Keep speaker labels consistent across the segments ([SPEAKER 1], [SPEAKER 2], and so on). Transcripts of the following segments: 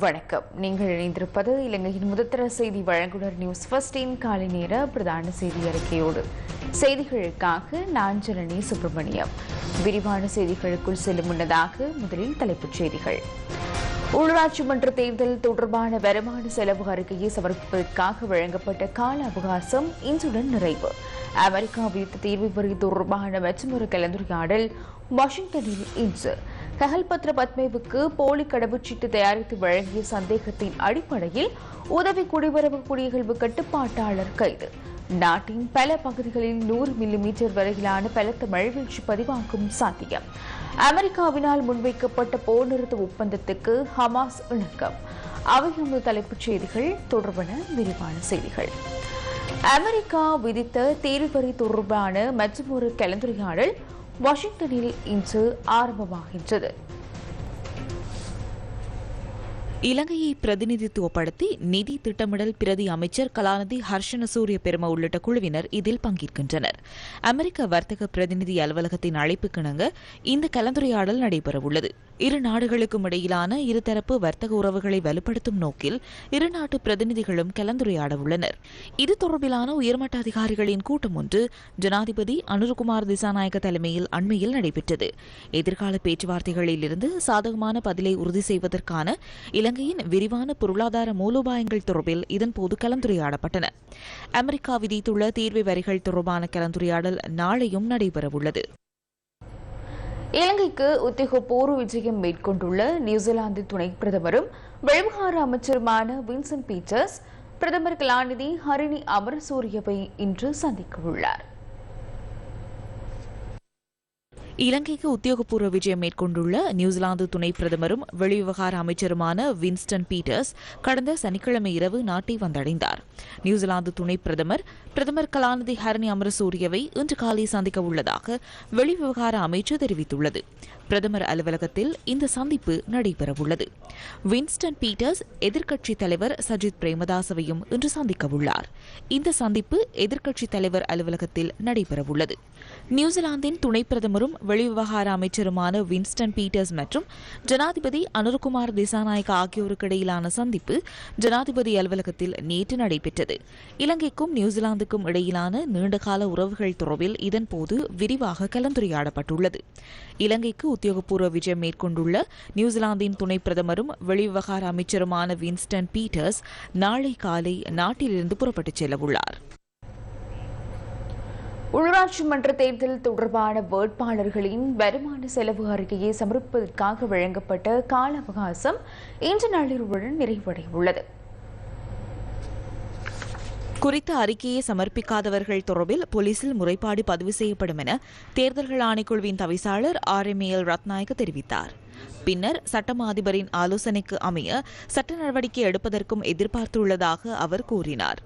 [SPEAKER 1] வணக்கம். நீங்கள் இணைந்திருப்பது இலங்கையின் முதத்தர செய்தி வழங்குனர் நியூஸ் ஃபர்ஸ்டின் காலை நேர பிரதான செய்தி அறிக்கையோடு. செய்திகளுக்காக நான் ஜனனி சுப்பிரமணியம். விரிவான செய்திகளுக்குள் செல்லும் முன்னதாக முதலில் தலைப்புச் செய்திகள். உள்ளாட்சி மன்ற தேர்தல் தொடர்பான வருமான செலவு அறிக்கையை சமர்ப்பிப்பதற்காக வழங்கப்பட்ட கால அவகாசம் இன்றுடன் நிறைவு. அமெரிக்கா விதித்த தீர்வு வரி தொடர்பான மற்றொரு கலந்துரையாடல் வாஷிங்டனில் இன்று. கஹல்பத்ர பத்மேவுக்கு போலி கடவுச்சீட்டு தயாரித்து வழங்கிய சந்தேகத்தின் அடிப்படையில் உதவி குடிவரவு குடியகழ்வு கட்டுப்பாட்டாளர் கைது. நாட்டின் பல பகுதிகளில் நூறு மில்லிமீட்டர் வரையிலான பலத்த மழைவீழ்ச்சி பதிவாகும் சாத்தியம். அமெரிக்காவினால் முன்வைக்கப்பட்ட போர் நிறுத்த ஒப்பந்தத்துக்கு ஹமாஸ் இணக்கம். அவையும் தலைப்புச் செய்திகள் தொடர்பான விரிவான செய்திகள். அமெரிக்கா விதித்த தீர்வு வரி தொடர்பான ஒரு கலந்துரையாடல் வாஷிங்டனில் இன்று ஆரம்பமாகின்றது.
[SPEAKER 2] இலங்கையை பிரதிநிதித்துவப்படுத்தி நிதி திட்டமிடல் பிரதி அமைச்சர் கலாநிதி ஹர்ஷன சூரிய பெரும உள்ளிட்ட குழுவினர் இதில் பங்கேற்கின்றனர். அமெரிக்க வர்த்தக பிரதிநிதி அலுவலகத்தின் அழைப்புக்கிணங்க இந்த கலந்துரையாடல் நடைபெறவுள்ளது. இரு நாடுகளுக்கும் இடையிலான இருதரப்பு வர்த்தக உறவுகளை வலுப்படுத்தும் நோக்கில் இரு நாட்டு பிரதிநிதிகளும் கலந்துரையாட உள்ளனர் இது தொடர்பிலான உயர்மட்ட அதிகாரிகளின் கூட்டம் ஒன்று ஜனாதிபதி அனுருகுமார் திசாநாயக்க தலைமையில் அண்மையில் நடைபெற்றது. எதிர்கால பேச்சுவார்த்தைகளில் இருந்து சாதகமான பதிலை உறுதி செய்வதற்கான இலங்கையின் விரிவான பொருளாதார மூலோபாயங்கள் தொடர்பில் இதன்போது கலந்துரையாடப்பட்டன. அமெரிக்கா விதித்துள்ள தீர்வு வரிகள் தொடர்பான கலந்துரையாடல் நாளையும் நடைபெறவுள்ளது.
[SPEAKER 1] இலங்கைக்கு உத்தியோகபூர்வ விஜயம் மேற்கொண்டுள்ள நியூசிலாந்து துணை பிரதமரும் வெளிவகார அமைச்சருமான வின்சன் பீட்டர்ஸ் பிரதமர் கலாநிதி ஹரிணி அமரசூரியவை இன்று சந்திக்கவுள்ளார்.
[SPEAKER 2] இலங்கைக்கு உத்தியோகபூர்வ விஜயம் மேற்கொண்டுள்ள நியூசிலாந்து துணை பிரதமரும் வெளிவிவகார அமைச்சருமான வின்ஸ்டன் பீட்டர்ஸ் கடந்த சனிக்கிழமை இரவு நாட்டை வந்தடைந்தார். நியூசிலாந்து துணை பிரதமர் பிரதமர் கலாநிதி ஹரணி அமரசூரியவை இன்று காலை சந்திக்க உள்ளதாக வெளிவிவகார அமைச்சு தெரிவித்துள்ளது. பிரதமர் அலுவலகத்தில் இந்த சந்திப்பு நடைபெறவுள்ளது. வின்ஸ்டன் பீட்டர்ஸ் எதிர்க்கட்சித் தலைவர் சஜித் பிரேமதாசவையும் இன்று சந்திக்கவுள்ளார் இந்த சந்திப்பு எதிர்க்கட்சித் தலைவர் அலுவலகத்தில் நடைபெறவுள்ளது. நியூசிலாந்தின் துணை பிரதமரும் வெளிவிவகார அமைச்சருமான வின்ஸ்டன் பீட்டர்ஸ் மற்றும் ஜனாதிபதி அனுர்குமார் திசாநாயக்க ஆகியோருக்கு இடையிலான சந்திப்பு ஜனாதிபதி அலுவலகத்தில் நேற்று நடைபெற்றது. இலங்கைக்கும் நியூசிலாந்துக்கும் இடையிலான நீண்டகால உறவுகள் தொடர்பில் இதன்போது விரிவாக கலந்துரையாடப்பட்டுள்ளது. இலங்கைக்கு உத்தியோகபூர்வ விஜயம் மேற்கொண்டுள்ள நியூசிலாந்தின் துணை பிரதமரும் வெளிவிவகார அமைச்சருமான வின்ஸ்டன் பீட்டர்ஸ் நாளை காலை நாட்டிலிருந்து புறப்பட்டுச் செல்லவுள்ளார்.
[SPEAKER 1] உள்ளாட்சி மன்ற தேர்தல் தொடர்பான வேட்பாளர்களின் வருமான செலவு அறிக்கையை சமர்ப்பதற்காக வழங்கப்பட்ட கால அவகாசம் இன்று நள்ளிரவுடன் நிறைவடையுள்ளது
[SPEAKER 2] குறித்த அறிக்கையை சமர்ப்பிக்காதவர்கள் தொடர்பில் போலீசில் முறைப்பாடு பதிவு செய்யப்படும் என தேர்தல்கள் ஆணைக்குழுவின் தவிசாளர் ஆர் எம் எல் ரத்நாயக்க தெரிவித்தார். பின்னர் சட்டமா அதிபரின் ஆலோசனைக்கு அமைய சட்ட நடவடிக்கை எடுப்பதற்கும் எதிர்பார்த்துள்ளதாக அவர் கூறினார்.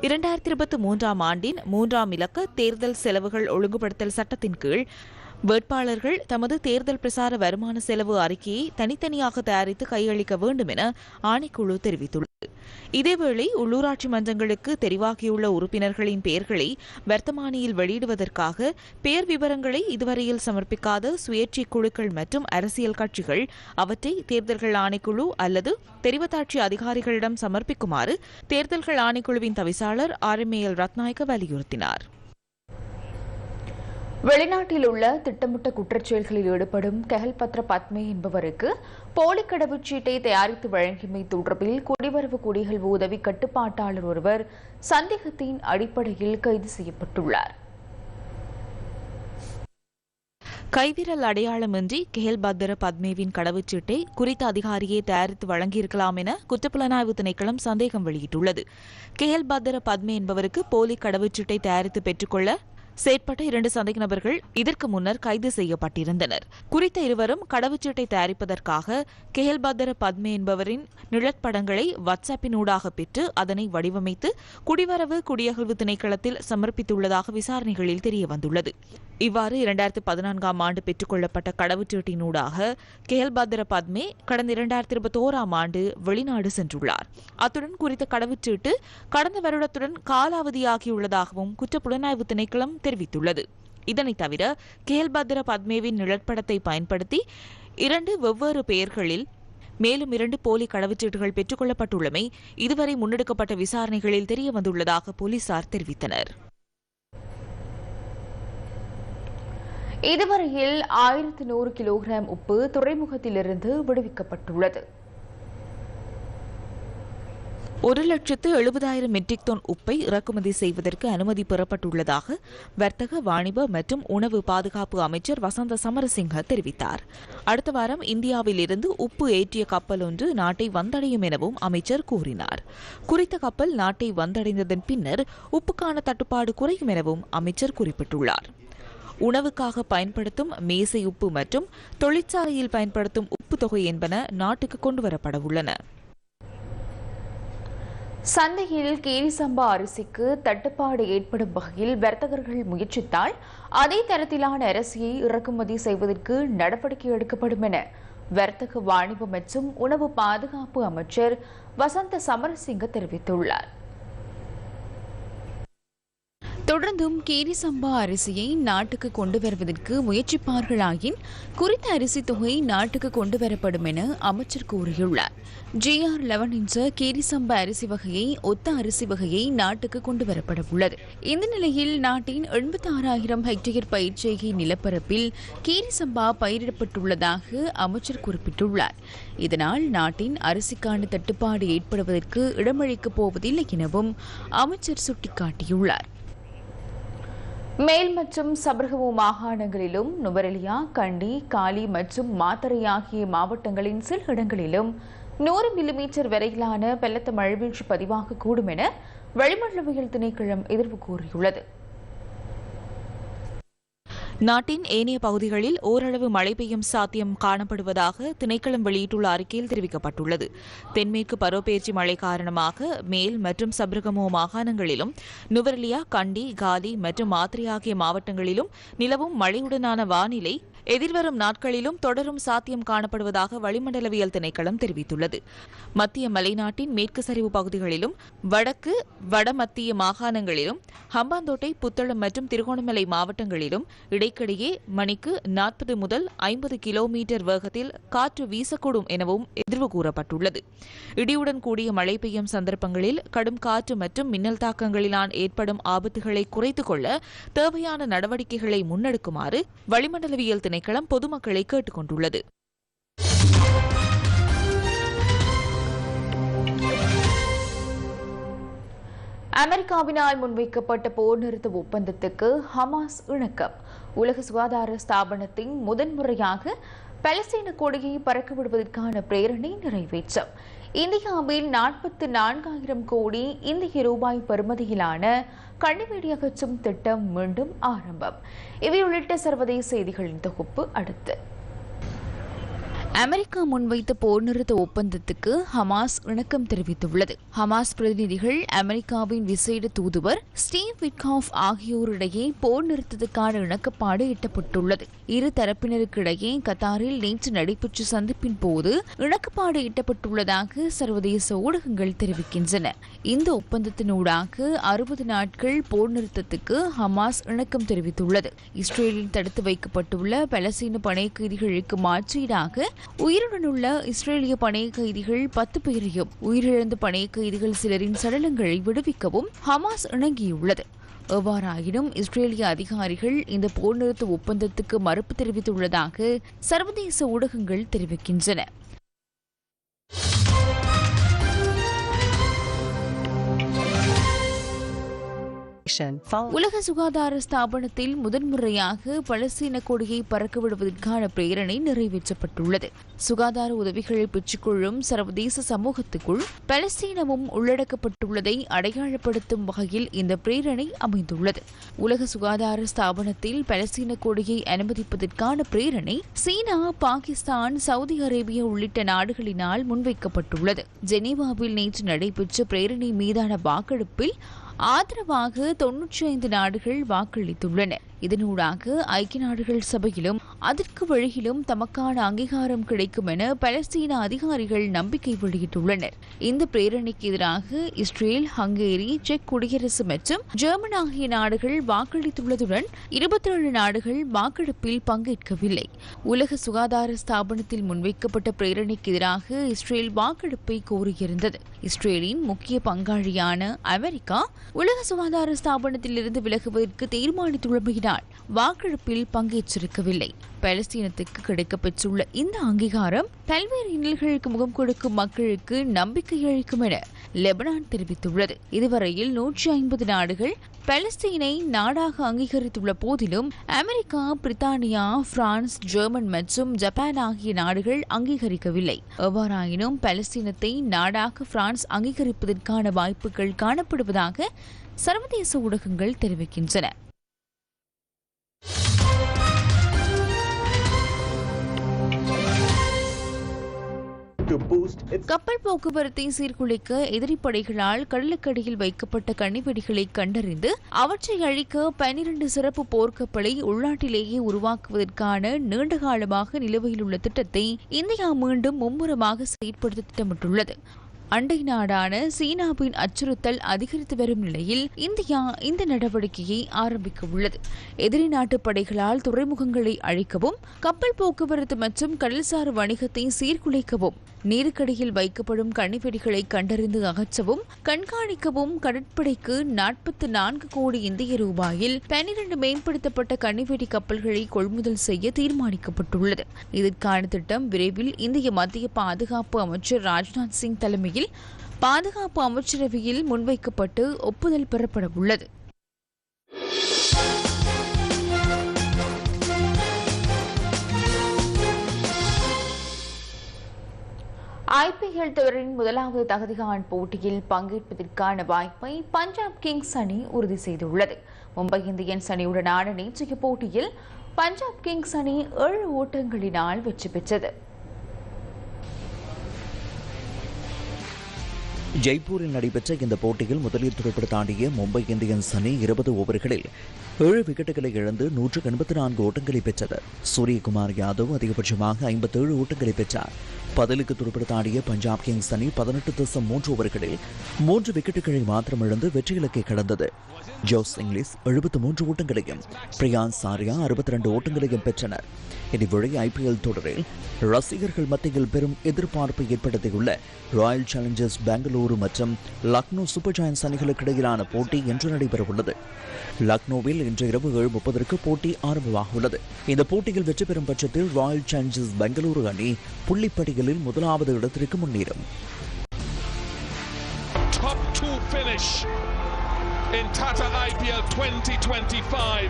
[SPEAKER 2] இரண்டாயிரத்தி இருபத்தி மூன்றாம் ஆண்டின் மூன்றாம் இலக்க தேர்தல் செலவுகள் ஒழுங்குபடுத்தல் சட்டத்தின் கீழ் வேட்பாளர்கள் தமது தேர்தல் பிரசார வருமான செலவு அறிக்கையை தனித்தனியாக தயாரித்து கையளிக்க வேண்டும் என ஆணைக்குழு தெரிவித்துள்ளது. இதேவேளை உள்ளூராட்சி மன்றங்களுக்கு தெரிவாகியுள்ள உறுப்பினர்களின் பெயர்களை வர்த்தமானியில் வெளியிடுவதற்காக பெயர் விவரங்களை இதுவரையில் சமர்ப்பிக்காத சுயேட்சை குழுக்கள் மற்றும் அரசியல் கட்சிகள் அவற்றை தேர்தல்கள் ஆணைக்குழு அல்லது தெரிவத்தாட்சி அதிகாரிகளிடம் சமர்ப்பிக்குமாறு தேர்தல்கள் ஆணைக்குழுவின் தவிசாளர் ஆர் எம் எல் ரத்நாயக்க வலியுறுத்தினார்.
[SPEAKER 1] வெளிநாட்டில் உள்ள திட்டமிட்ட குற்றச்செயல்களில் ஈடுபடும் கெஹல்பத்ர பத்மே என்பவருக்கு போலி கடவுச்சீட்டை தயாரித்து வழங்கியமை தொடர்பில் குடிவரவு குடிகள் உதவி கட்டுப்பாட்டாளர் ஒருவர் சந்தேகத்தின் அடிப்படையில் கைது செய்யப்பட்டுள்ளார்.
[SPEAKER 2] கைவிரல் அடையாளமின்றி கெஹல்பத்திர பத்மேவின் கடவுச்சீட்டை குறித்த அதிகாரியே தயாரித்து வழங்கியிருக்கலாம் என குற்றப்புலனாய்வு திணைக்களம் சந்தேகம் வெளியிட்டுள்ளது. கெஹல்பத்திர பத்மே என்பவருக்கு போலி கடவுச்சீட்டை தயாரித்து பெற்றுக்கொள்ள செயற்பட்ட இரண்டு சந்தேக நபர்கள் இதற்கு முன்னர் கைது செய்யப்பட்டிருந்தனர். குறித்த இருவரும் கடவுச்சீட்டை தயாரிப்பதற்காக கெஹல்பத்தர பத்மே என்பவரின் நிழற்படங்களை வாட்ஸ்அப்பினூடாக பெற்று அதனை வடிவமைத்து குடிவரவு குடியகழ்வு திணைக்களத்தில் சமர்ப்பித்துள்ளதாக விசாரணைகளில் தெரியவந்துள்ளது. இவ்வாறு இரண்டாயிரத்தி பதினான்காம் ஆண்டு பெற்றுக்கொள்ளப்பட்ட கடவுச்சீட்டினூடாக கெஹல்பத்ர பத்மே கடந்த இரண்டாயிரத்தி இருபத்தி ஓராம் ஆண்டு வெளிநாடு சென்றுள்ளார். அத்துடன் குறித்த கடவுச்சீட்டு கடந்த வருடத்துடன் காலாவதியாகியுள்ளதாகவும் குற்றப்புலனாய்வு திணைக்களம் தெரிவித்துள்ளது. இதனைத் தவிர கேல்பத்ர பத்மேவின் நிழற்படத்தை பயன்படுத்தி இரண்டு வெவ்வேறு பெயர்களில் மேலும் இரண்டு போலி கடவுச்சீட்டுகள் பெற்றுக் கொள்ளப்பட்டுள்ளமை இதுவரை முன்னெடுக்கப்பட்ட விசாரணைகளில் தெரியவந்துள்ளதாக போலீசார் தெரிவித்தனர்.
[SPEAKER 1] இதுவரையில் ஆயிரத்து நூறு கிலோகிராம் உப்பு துறைமுகத்திலிருந்து விடுவிக்கப்பட்டுள்ளது.
[SPEAKER 2] ஒரு லட்சத்து எழுபதாயிரம் மெட்ரிக் டன் உப்பை இறக்குமதி செய்வதற்கு அனுமதி பெறப்பட்டுள்ளதாக வர்த்தக வாணிப மற்றும் உணவு பாதுகாப்பு அமைச்சர் வசந்த சமரசிங்க தெரிவித்தார். அடுத்த வாரம் இந்தியாவில் இருந்து உப்பு ஏற்றிய கப்பல் ஒன்று நாட்டை வந்தடையும் எனவும் அமைச்சர் கூறினார். குறித்த கப்பல் நாட்டை வந்தடைந்ததன் பின்னர் உப்புக்கான தட்டுப்பாடு குறையும் எனவும் அமைச்சர் குறிப்பிட்டுள்ளார். உணவுக்காக பயன்படுத்தும் மேசை உப்பு மற்றும் தொழிற்சாலையில் பயன்படுத்தும் உப்பு தொகை என்பன நாட்டுக்கு கொண்டுவரப்பட உள்ளன.
[SPEAKER 1] சந்தையில் கேரி சம்பா அரிசிக்கு தட்டுப்பாடு ஏற்படும் வகையில் வர்த்தகர்கள் முயற்சித்தால் அதே தரத்திலான அரிசியை இறக்குமதி செய்வதற்கு நடவடிக்கை எடுக்கப்படும் என வர்த்தக வாணிப மற்றும் உணவு பாதுகாப்பு அமைச்சர் வசந்த சமரசிங்க தெரிவித்துள்ளார். தொடர்ந்தும் கேரி சம்பா அரிசியை நாட்டுக்கு கொண்டு வருவதற்கு முயற்சிப்பார்களாயின் குறித்த அரிசி தொகை நாட்டுக்கு கொண்டு வரப்படும் என அமைச்சர் கூறியுள்ளார். ஜிஆர் லெவன் என்ற கேரி சம்பா அரிசி வகையை ஒத்த அரிசி வகையை நாட்டுக்கு கொண்டு வரப்பட உள்ளது. இந்த நிலையில் நாட்டின் எண்பத்தி ஆறாயிரம் ஹெக்டேயர் பயிர்ச்செய்கை நிலப்பரப்பில் கேரி சம்பா பயிரிடப்பட்டுள்ளதாக அமைச்சர் குறிப்பிட்டுள்ளார். இதனால் நாட்டின் அரிசிக்கான தட்டுப்பாடு ஏற்படுவதற்கு இடமளிக்கப் போவதில்லை எனவும் அமைச்சர் சுட்டிக்காட்டியுள்ளார். மேல் மற்றும் சபர்கவு மாகாணங்களிலும் நுவரெலியா கண்டி காலி மற்றும் மாத்தறை ஆகிய மாவட்டங்களின் சில இடங்களிலும் நூறு மில்லிமீட்டர் வரையிலான பலத்த மழைவீழ்ச்சி பதிவாகக்கூடும் என வளிமண்டலவியல் திணைக்களம் எதிர்ப்பு கூறியுள்ளது.
[SPEAKER 2] நாட்டின் ஏனைய பகுதிகளில் ஓரளவு மழை பெய்யும் சாத்தியம் காணப்படுவதாக திணைக்களம் வெளியிட்டுள்ள அறிக்கையில் தெரிவிக்கப்பட்டுள்ளது. தென்மேற்கு பருவப்பெயர்ச்சி மழை காரணமாக மேல் மற்றும் சப்ரகமோ மாகாணங்களிலும் நுவரெலியா கண்டி காலி மற்றும் மாத்திரை ஆகிய மாவட்டங்களிலும் நிலவும் மழையுடனான வானிலை எதிர்வரும் நாட்களிலும் தொடரும் சாத்தியம் காணப்படுவதாக வளிமண்டலவியல் திணைக்களம் தெரிவித்துள்ளது. மத்திய மலைநாட்டின் மேற்கு சரிவு பகுதிகளிலும் வடக்கு வடமத்திய மாகாணங்களிலும் ஹம்பாந்தோட்டை புத்தளம் மற்றும் திருகோணமலை மாவட்டங்களிலும் இடைக்கிடையே மணிக்கு நாற்பது முதல் ஐம்பது கிலோமீட்டர் வேகத்தில் காற்று வீசக்கூடும் எனவும் எதிர்வு கூறப்பட்டுள்ளது. இடியுடன் கூடிய மழை பெய்யும் சந்தர்ப்பங்களில் கடும் காற்று மற்றும் மின்னல் தாக்கங்களினால் ஏற்படும் ஆபத்துகளை குறைத்துக் கொள்ள தேவையான நடவடிக்கைகளை முன்னெடுக்குமாறு வளிமண்டலவியல் திணைக்களம் பொதுமக்களை கேட்டுக் கொண்டுள்ளது
[SPEAKER 1] அமெரிக்காவினால் முன்வைக்கப்பட்ட போர் நிறுத்த ஒப்பந்தத்துக்கு ஹமாஸ் இணக்கம். உலக சுகாதார ஸ்தாபனத்தின் முதன்முறையாக பலஸ்தீன கொடியை பறக்க விடுவதற்கான பிரேரணை நிறைவேற்றம். இந்தியாவில் நாற்பத்தி நான்காயிரம் கோடி இந்திய ரூபாய் பெறுமதியிலான கண்ணிவெடி அகற்றும் திட்டம் மீண்டும் ஆரம்பம். இவை உள்ளிட்ட சர்வதேச செய்திகளின் தொகுப்பு அடுத்து. அமெரிக்கா முன்வைத்த போர் நிறுத்த ஒப்பந்தத்துக்கு ஹமாஸ் இணக்கம் தெரிவித்துள்ளது. ஹமாஸ் பிரதிநிதிகள் அமெரிக்காவின் விசேட தூதுவர் ஸ்டீவ் விட்காஃப் ஆகியோரிடையே போர் நிறுத்தத்துக்கான இணக்கப்பாடு எட்டப்பட்டுள்ளது. இரு தரப்பினருக்கிடையே கத்தாரில் நேற்று நடைபெற்ற சந்திப்பின் போது இணக்கப்பாடு எட்டப்பட்டுள்ளதாக சர்வதேச ஊடகங்கள் தெரிவிக்கின்றன. இந்த ஒப்பந்தத்தினூடாக அறுபது நாட்கள் போர் நிறுத்தத்துக்கு ஹமாஸ் இணக்கம் தெரிவித்துள்ளது. இஸ்ரேலில் தடுத்து வைக்கப்பட்டுள்ள பலஸ்தீன பனை கைதிகளுக்கு மாற்றீடாக உயிருடனுள்ள இஸ்ரேலிய பணைய கைதிகள் பத்து பேரையும் உயிரிழந்த பணைய கைதிகள் சிலரின் சடலங்களை விடுவிக்கவும் ஹமாஸ் இணங்கியுள்ளது. எவ்வாறாயினும் இஸ்ரேலிய அதிகாரிகள் இந்த போர் நிறுத்த ஒப்பந்தத்துக்கு மறுப்பு தெரிவித்துள்ளதாக சர்வதேச ஊடகங்கள் தெரிவிக்கின்றன. உலக சுகாதார ஸ்தாபனத்தில் முதன்முறையாக பலஸ்தீன கொடியை பறக்க விடுவதற்கான பிரேரணை நிறைவேற்றப்பட்டுள்ளது. சுகாதார உதவிகளை பெற்றுக்கொள்ளும் சர்வதேச சமூகத்துக்குள் பலஸ்தீனமும் உள்ளடக்கப்பட்டுள்ளதை அடையாளப்படுத்தும் வகையில் இந்த பிரேரணை அமைந்துள்ளது. உலக சுகாதார ஸ்தாபனத்தில் பலஸ்தீன கொடியை அனுமதிப்பதற்கான பிரேரணை சீனா பாகிஸ்தான் சவுதி அரேபியா உள்ளிட்ட நாடுகளினால் முன்வைக்கப்பட்டுள்ளது. ஜெனீவாவில் நேற்று நடைபெற்ற பிரேரணை மீதான வாக்கெடுப்பில் ஆதரவாக தொன்னூற்றி ஐந்து நாடுகள் வாக்களித்துள்ளன. இதனூடாக ஐக்கிய நாடுகள் சபையிலும் அதற்கு வழியிலும் தமக்கான அங்கீகாரம் கிடைக்கும் என பலஸ்தீன அதிகாரிகள் நம்பிக்கை வெளியிட்டுள்ளனர். இந்த பிரேரணைக்கு எதிராக இஸ்ரேல் ஹங்கேரி செக் குடியரசு மற்றும் ஜெர்மன் ஆகிய நாடுகள் வாக்களித்துள்ளதுடன் இருபத்தி ஏழு நாடுகள் வாக்கெடுப்பில் பங்கேற்கவில்லை. உலக சுகாதார ஸ்தாபனத்தில் முன்வைக்கப்பட்ட பிரேரணைக்கு எதிராக இஸ்ரேல் வாக்கெடுப்பை கோரியிருந்தது. இஸ்ரேலின் முக்கிய பங்காளியான அமெரிக்கா உலக சுகாதார ஸ்தாபனத்தில் இருந்து விலகுவதற்கு தீர்மானித்துள்ளமையினால் வாக்கெடுப்பில் பங்கேற்றிருக்கவில்லை. பாலஸ்தீனத்துக்கு கிடைக்கப்பெற்றுள்ள இந்த அங்கீகாரம் பல்வேறு இன்னல்களுக்கு முகம் கொடுக்கும் மக்களுக்கு நம்பிக்கை அளிக்கும் என லெபனான் தெரிவித்துள்ளது. இதுவரையில் நூற்றி ஐம்பது நாடுகள் பாலஸ்தீனை நாடாக அங்கீகரித்துள்ள போதிலும் அமெரிக்கா பிரித்தானியா பிரான்ஸ் ஜெர்மன் மற்றும் ஜப்பான் ஆகிய நாடுகள் அங்கீகரிக்கவில்லை. எவ்வாறாயினும் பாலஸ்தீனத்தை நாடாக பிரான்ஸ் அங்கீகரிப்பதற்கான வாய்ப்புகள் காணப்படுவதாக சர்வதேச ஊடகங்கள் தெரிவிக்கின்றன. கப்பல் போக்குவரத்தை சீர்குலைக்க எதிரிப்படைகளால் கடலுக்கடியில் வைக்கப்பட்ட கண்ணிவெடிகளை கண்டறிந்து அவற்றை அழிக்க பனிரண்டு சிறப்பு போர்க்கப்பலை உள்நாட்டிலேயே உருவாக்குவதற்கான நீண்டகாலமாக நிலுவையில் உள்ள திட்டத்தை இந்தியா மீண்டும் மும்முரமாக செயற்படுத்த திட்டமிட்டுள்ளது. அண்டை நாடான சீனாவின் அச்சுறுத்தல் அதிகரித்து வரும் நிலையில் இந்தியா இந்த நடவடிக்கையை ஆரம்பிக்க உள்ளது. எதிரி நாட்டு படைகளால் துறைமுகங்களை அழிக்கவும் கப்பல் போக்குவரத்து மற்றும் கடல்சார் வணிகத்தை சீர்குலைக்கவும் நீருக்கடியில் வைக்கப்படும் கண்ணிவெடிகளை கண்டறிந்து அகற்றவும் கண்காணிக்கவும் கடற்படைக்கு நாற்பத்தி நான்கு கோடி இந்திய ரூபாயில் பனிரண்டு மேம்படுத்தப்பட்ட கண்ணிவெடி கப்பல்களை கொள்முதல் செய்ய தீர்மானிக்கப்பட்டுள்ளது. இதற்கான திட்டம் விரைவில் இந்திய மத்திய பாதுகாப்பு அமைச்சர் ராஜ்நாத் சிங் தலைமையில் பாதுகாப்பு அமைச்சரவையில் முன்வைக்கப்பட்டு ஒப்புதல் பெறப்பட உள்ளது ஐபிஎல் தொடரின் முதலாவது தகுதிகான் போட்டியில் பங்கேற்பதற்கான வாய்ப்பை பஞ்சாப் கிங்ஸ் அணி உறுதி செய்துள்ளது. மும்பை இந்தியன்ஸ் அணியுடனான நேற்றைய போட்டியில் பஞ்சாப் கிங்ஸ் அணி ஏழு ஓட்டங்களினால் வெற்றி பெற்றது.
[SPEAKER 3] ஜெய்ப்பூரில் நடைபெற்ற இந்த போட்டியில் முதலில் தாண்டிய மும்பை இந்தியன்ஸ் அணி இருபது ஓவர்களில் ஏழு விக்கெட்டுகளை இழந்து நூற்று எண்பத்தி நான்கு ஓட்டங்களை பெற்றது. சூரியகுமார் யாதவ் அதிகபட்சமாக ஐம்பத்தேழு ஓட்டங்களை பெற்றார். பதிலுக்கு துடுப்படுத்தாடிய பஞ்சாப் கிங்ஸ் அணி பதினெட்டு தசம் மூன்று ஓவர்களில் மூன்று விக்கெட்டுகளை மாத்திரம் இழந்து வெற்றி இலக்கை கடந்தது. ஜோஸ் இங்கிலீஷ் எழுபத்தி மூன்று ஓட்டங்களையும் பிரியான் சாரியா அறுபத்தி ரெண்டு ஓட்டங்களையும் பெற்றனர். இதுவரை ஐபிஎல் தொடரில் ரசிகர்கள் மத்தியில் பெரும் எதிர்பார்ப்பை ஏற்படுத்தியுள்ள ராயல் சேலஞ்சர்ஸ் பெங்களூரு மற்றும் லக்னோ சூப்பர் ஜாயன்ஸ் அணிகளுக்கு இடையிலான போட்டி இன்று நடைபெறவுள்ளது. லக்னோவில் இன்று இரவு ஏழு முப்பதற்கு போட்டி ஆரம்பமாக உள்ளது இந்த போட்டியில் வெற்றி பெறும் பட்சத்தில் ராயல் சேலஞ்சர்ஸ் பெங்களூரு அணி புள்ளிப்பட்டியலில் முதலாவது இடத்திற்கு முன்னேறும்
[SPEAKER 4] top two finish in Tata IPL 2025.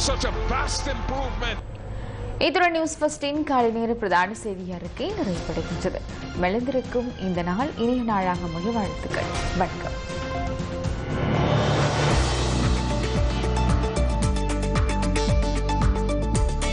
[SPEAKER 4] Such a vast improvement.
[SPEAKER 1] இத்துடன் நியூஸ் ஃபர்ஸ்டின் காலை நேர பிரதான செய்தி அறிக்கை நிறைவடைகின்றது மெலிந்திருக்கும் இந்த நாள் இனிய நாளாக அமைய வாழ்த்துக்கள் வணக்கம்